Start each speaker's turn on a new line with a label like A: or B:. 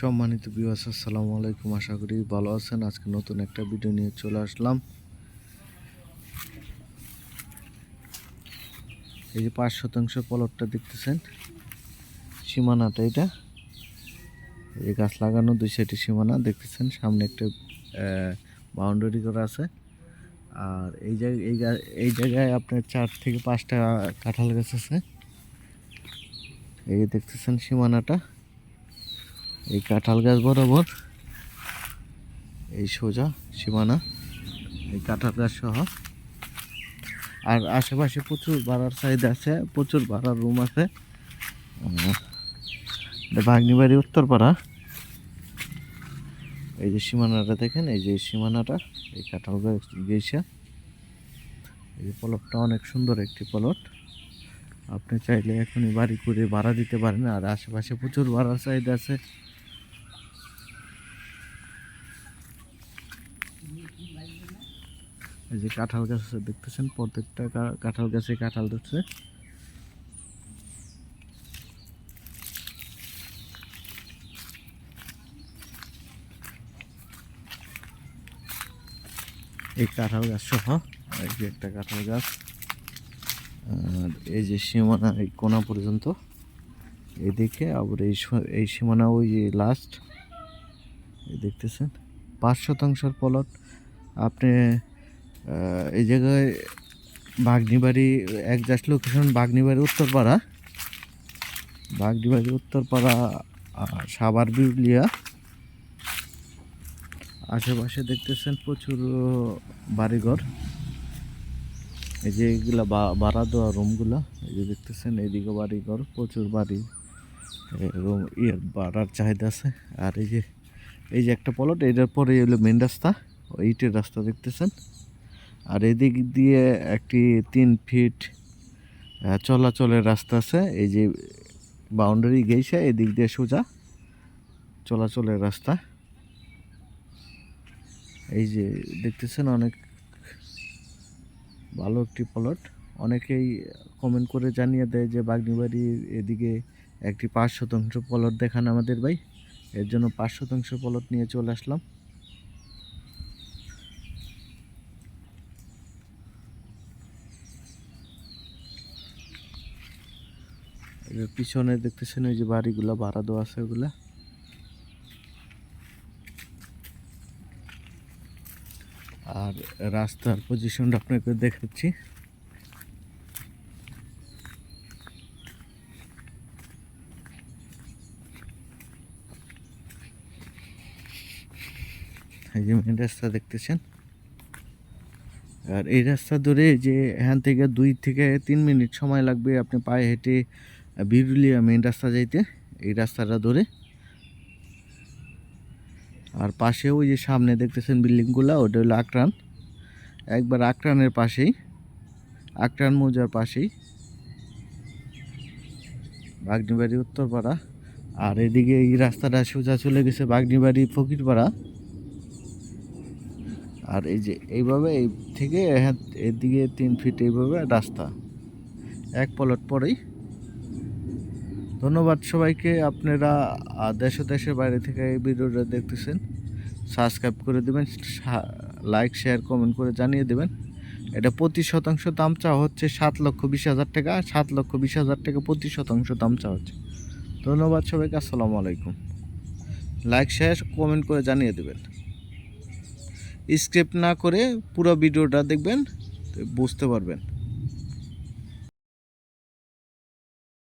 A: সম্মানিত বিবাস আসসালামু আলাইকুম। আশা করি ভালো আছেন। আজকে নতুন একটা ভিডিও নিয়ে চলে আসলাম। এই যে পাঁচ শতাংশ পলটটা দেখতেছেন, সীমানাটা এটা। এই যে গাছ লাগানো দুই সাইডে সীমানা, দেখতেছেন? সামনে একটা বাউন্ডারি করা আছে। আর এই জায়গায় এই জায়গায় আপনার চার থেকে পাঁচটা কাঁঠাল গাছ আছে। এই দেখতেছেন সীমানাটা। এই কাঁঠাল গাছ বরাবর, এই সোজা সীমানা, এই কাঁঠাল গাছ সহ। আর আশেপাশে প্রচুর ভাড়ার সাইড আছে, প্রচুর ভাড়ার রুম আছে। বাগনিবাড়ি উত্তরপাড়া। এই যে সীমানাটা দেখেন, এই যে সীমানাটা, এই কাঁঠাল গাছ গেছে এই যে পলটটা অনেক সুন্দর একটি পলট আপনি চাইলে এখনই বাড়ি করে ভাড়া দিতে পারেন, আর আশেপাশে প্রচুর ভাড়ার সাইড আছে। এই যে কাঁঠাল গাছ দেখতেছেন? প্রত্যেকটা কাঁঠাল গাছে কাঁঠাল ধরছে। এই কাঁঠাল গাছ সহ, এই যে একটা কাঁঠাল গাছ। আর এই যে সীমানা, এই কোনা পর্যন্ত। এদিকে আবার এই এই সীমানা ওই যে লাস্ট দেখতেছেন? পাঁচ শতাংশের পলট আপনি এই জায়গায় বাগনিবাড়ি একজাস্ট লোকেশন বাগনিবাড়ি উত্তরপাড়া। বাগনিবাড়ি উত্তরপাড়া সাভার বিউলিয়া। আশেপাশে দেখতেছেন প্রচুর বাড়িঘর। এই যে এগুলা বা- ভাড়া দেওয়া রুমগুলা এই যে দেখতেছেন এইদিকে বাড়িঘর, প্রচুর বাড়ি। রুম ইয়ে ভাড়ার চাহিদা আছে। আর এই যে এই যে একটা পলট এটার পরে হলো মেন রাস্তা। ইটের রাস্তা দেখতেছেন? আর এদিক দিয়ে একটি তিন ফিট চলাচলের রাস্তা আছে। এই যে বাউন্ডারি গেছে এদিক দিয়ে সোজা চলাচলের রাস্তা। এই যে দেখতেছেন অনেক ভালো একটি প্লট। অনেকেই কমেন্ট করে জানিয়ে দেয় যে বাগনিবাড়ির এদিকে একটি পাঁচ শতাংশ প্লট দেখান আমাদের ভাই। এর জন্য পাঁচ শতাংশ প্লট নিয়ে চলে আসলাম। পিছনে দেখতেছেন ওই যে বাড়িগুলা ভাড়া দেওয়া আছে ওগুলা। আর রাস্তার পজিশনটা আপনাকে দেখাচ্ছি। মেন রাস্তা দেখতেছেন। আর এই রাস্তা ধরে যে এখান থেকে দুই থেকে তিন মিনিট সময় লাগবে, আপনি পায়ে হেঁটে বিরুলিয়া মেন রাস্তা যাইতে, এই রাস্তাটা ধরে। আর পাশে ওই যে সামনে দেখতেছেন বিল্ডিংগুলো, ওটা হলো আকরান। একবার আকরানের পাশেই, আকরান মৌজার পাশেই। বাগনিবাড়ি উত্তরপাড়া। আর এদিকে এই রাস্তাটা সোজা চলে গেছে বাগনিবাড়ি ফকিরপাড়া। আর এই যে এইভাবে এই থেকে এহাত- এদিকে তিন ফিট এইভাবে রাস্তা। এক পলট পরেই। ধন্যবাদ সবাইকে। আপনারা দেশ দেশের বাইরে থেকে এই ভিডিওটা দেখতেছেন, সাবস্ক্রাইব করে দেবেন লাইক, শেয়ার, কমেন্ট করে জানিয়ে দেবেন। এটা প্রতি শতাংশ দাম চাওয়া হচ্ছে সাত লক্ষ বিশ হাজার টাকা, সাত লক্ষ বিশ হাজার টাকা প্রতি শতাংশ দাম চাওয়া হচ্ছে। ধন্যবাদ সবাইকে, আসসালামু আলাইকুম। লাইক, শেয়ার, কমেন্ট করে জানিয়ে দেবেন। স্ক্রিপ্ট না করে পুরো ভিডিওটা দেখবেন বুঝতে পারবেন।